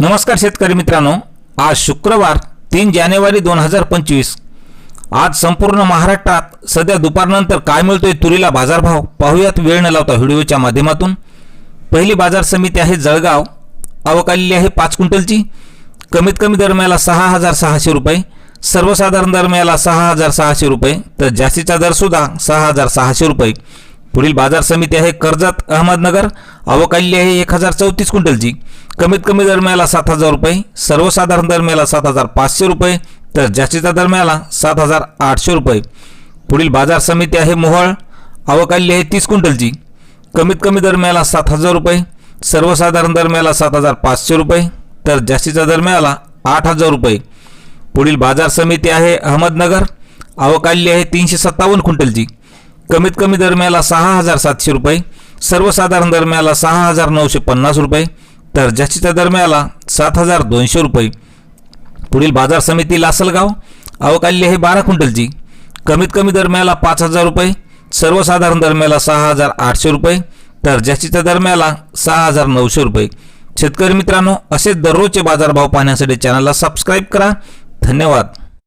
नमस्कार शेतकरी मित्रांनो आज शुक्रवार तीन जानेवारी दोन हजार पंचवीस. आज संपूर्ण महाराष्ट्रात सध्या दुपारनंतर काय मिळतोय तुरीला बाजारभाव पाहूयात. वेळ न लावता व्हिडिओच्या माध्यमातून. पहिली बाजार समिती आहे जळगाव. अवकालेली आहे पाच क्विंटलची. कमीत कमी दरम्याला सहा हजार सहाशे रुपये. सर्वसाधारण दरम्याला सहा हजार सहाशे रुपये. तर जास्तीचा दरसुद्धा सहा हजार सहाशे रुपये. पुढील बाजार समिती आहे कर्जत अहमदनगर. अवकाली आहे एक हजार चौतीस क्विंटलची. कमीत कमी दरम्याला सात हजार रुपये सर्वसाधारण दरम्याला सात हजार पाचशे रुपये तर जास्तीचा दरम्याला सात हजार आठशे रुपये. पुढील बाजार समिती आहे मोहळ. अवकाली आहे तीस क्विंटलची. कमीत कमी दरम्याला सात हजार रुपये सर्वसाधारण दरम्याला सात हजार पाचशे रुपये तर जास्तीचा दरम्याला आठ हजार रुपये. पुढील बाजार समिती आहे अहमदनगर. अवकाली आहे तीनशे सत्तावन्न क्विंटलची. कमीत कमी दरम्याला सहा हजार सातशे रुपये सर्वसाधारण दरम्याला सहा हजार नऊशे पन्नास रुपये तर जास्तीच्या दरम्याला सात हजार दोनशे रुपये. पुढील बाजार समिती लासलगाव अवकाल्य आहे बारा क्विंटलची. कमीत कमी दरम्याला पाच हजार रुपये सर्वसाधारण दरम्याला सहा हजार आठशे रुपये तर जास्तीच्या दरम्याला सहा हजार नऊशे रुपये. शेतकरी मित्रांनो असे दररोजचे बाजारभाव पाहण्यासाठी चॅनलला सबस्क्राईब करा. धन्यवाद.